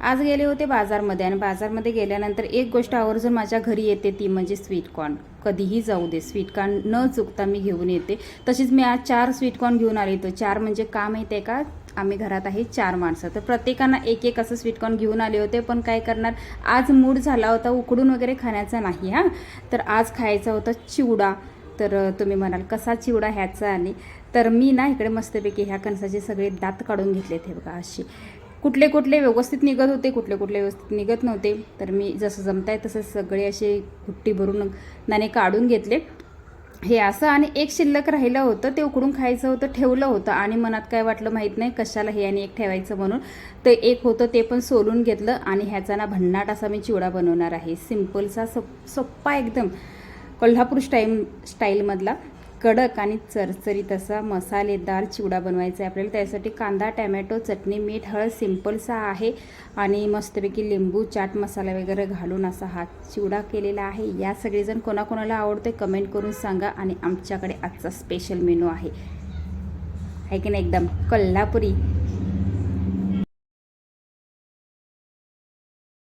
आज गेले होते बाजारमध्ये आणि बाजारमध्ये गेल्यानंतर एक गोष्ट आवर्जून माझ्या घरी येते ती म्हणजे स्वीटकॉर्न कधीही जाऊ दे स्वीटकॉर्न न चुकता मी घेऊन येते. तशीच मी आज चार स्वीटकॉर्न घेऊन आले होते. चार म्हणजे का माहिती आहे का? आम्ही घरात आहे चार माणसं. तर प्रत्येकांना एक एक असं स्वीटकॉर्न घेऊन आले होते पण काय करणार? आज मूड झाला होता उकडून वगैरे खाण्याचा नाही हां? तर आज खायचा होता चिवडा. तर तुम्ही म्हणाल कसा चिवडा ह्याचा आणि? तर मी ना इकडे मस्तपैकी ह्या कणसाचे सगळे दात काढून घेतलेत हे बघा असे कुठले कुठले व्यवस्थित निघत होते कुठले कुठले व्यवस्थित निघत नव्हते. तर मी जसं जमत आहे तसं सगळे असे कुट्टी भरून नाणे काढून घेतले. हे असं आणि एक शिल्लक राहिलं होतं ते उकडून खायचं होतं ठेवलं होतं आणि मनात काय वाटलं माहीत नाही कशाला हे आणि एक ठेवायचं म्हणून. ते एक होतं ते पण सोलून घेतलं आणि ह्याचा ना भन्नाट असा मी चिवडा बनवणार आहे. सिम्पलचा सोप्पा एकदम कोल्हापूर स्टाईल स्टाईलमधला. कडक आणि चरचरीत असा मसालेदार चिवडा बनवायचा आहे आपल्याला. त्यासाठी कांदा टॅमॅटो चटणी मीठ हळद सिम्पलसा आहे. आणि मस्तपैकी लिंबू चाट मसाला वगैरे घालून असा हा चिवडा केलेला आहे. या सगळेजण कोणाकोणाला आवडते कमेंट करून सांगा आणि आमच्याकडे आजचा स्पेशल मेनू आहे. आहे की नाही एकदम? कोल्हापुरी.